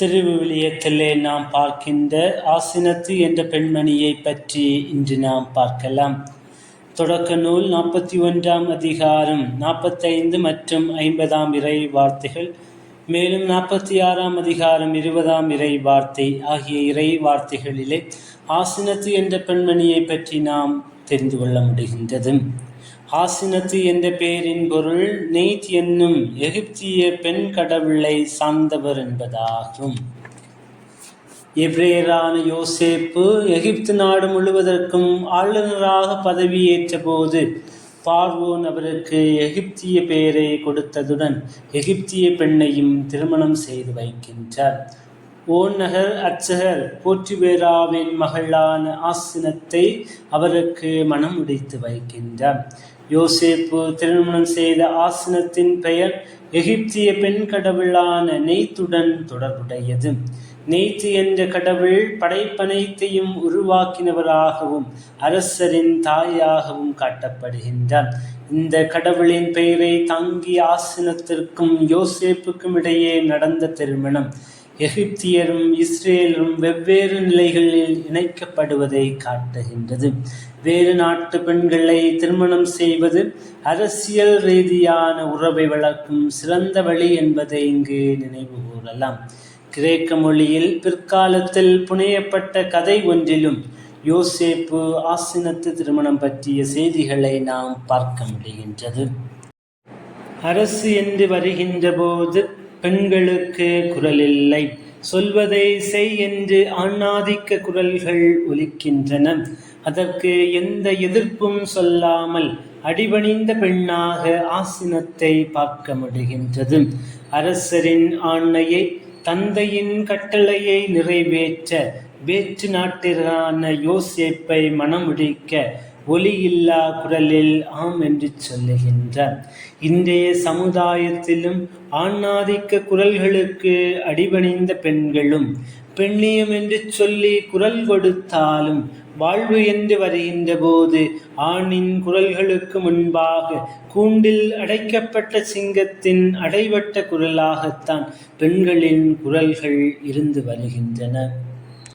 திருவிவிலியத்திலே நாம் பார்க்கின்ற ஆசினத்து என்ற பெண்மணியை பற்றி இன்று நாம் பார்க்கலாம். தொடக்க நூல் நாற்பத்தி ஒன்றாம் அதிகாரம் நாற்பத்தைந்து மற்றும் ஐம்பதாம் இறை வார்த்தைகள் மேலும் நாற்பத்தி ஆறாம் அதிகாரம் இருபதாம் இறை வார்த்தை ஆகிய இறை வார்த்தைகளிலே ஆசினத்து என்ற பெண்மணியை பற்றி நாம் தெரிந்து கொள்ள முடிகின்றது. ஆசினத்து என்ற பெயரின் பொருள் நெய்த் என்னும் எகிப்திய பெண் கடவுளை சார்ந்தவர் என்பதாகும். எப்ரேயரான யோசேப்பு எகிப்து நாடு முழுவதற்கும் ஆளுநராக பதவியேற்ற போது பார்வோன் அவருக்கு எகிப்திய பெயரை கொடுத்ததுடன் எகிப்திய பெண்ணையும் திருமணம் செய்து வைக்கின்றார். ஓநகர் அச்சகர் அர்ச்சகர் போற்றுவேராவின் மகளான ஆசினத்தை அவருக்கு மனம் உடைத்து வைக்கின்றார். யோசேப்பு திருமணம் செய்த ஆசனத்தின் பெயர் எகிப்திய பெண் கடவுளான நெய்த்துடன் தொடர்புடையது. நெய்த்து என்ற கடவுள் படைப்பனைத்தையும் உருவாக்கினவராகவும் அரசரின் தாயாகவும் காட்டப்படுகின்றார். இந்த கடவுளின் பெயரை தாங்கிய ஆசனத்திற்கும் யோசேப்புக்கும் இடையே நடந்த திருமணம். எகிப்தியரும் இஸ்ரேலும் வெவ்வேறு நிலைகளில் இணைக்கப்படுவதை காட்டுகின்றது. வேறு நாட்டு பெண்களை திருமணம் செய்வது அரசியல் ரீதியான உறவை வளர்க்கும் சிறந்த வழி என்பதை இங்கு நினைவு கூறலாம். கிரேக்க மொழியில் பிற்காலத்தில் புனையப்பட்ட கதை ஒன்றிலும் யோசேப்பு ஆசினத்து திருமணம் பற்றிய செய்திகளை நாம் பார்க்க முடிகின்றது. அரசு என்று வருகின்ற போது பெண்களுக்கு குரல் இல்லை சொல்வதை செய் என்று ஆணாதிக்க குரல்கள் ஒலிக்கின்றன. அதற்கு எந்த எதிர்ப்பும் சொல்லாமல் அடிபணிந்த பெண்ணாக ஆசினத்தை பார்க்க முடிகின்றது. அரசரின் ஆணையை தந்தையின் கட்டளையை நிறைவேற்ற வேற்று நாட்டிலான யோசேப்பை மணமுடிக்க ஒலியில்லா குரலில் ஆம் என்று சொல்லுகின்றார். இன்றைய சமுதாயத்திலும் ஆணாதிக்க குரல்களுக்கு அடிபணிந்த பெண்களும் பெண்ணியம் என்று சொல்லி குரல் கொடுத்தாலும் வாழ்வு என்று வருகின்ற போது ஆணின் குரல்களுக்கு முன்பாக கூண்டில் அடைக்கப்பட்ட சிங்கத்தின் அடைவட்ட குரலாகத்தான் பெண்களின் குரல்கள் இருந்து வருகின்றன.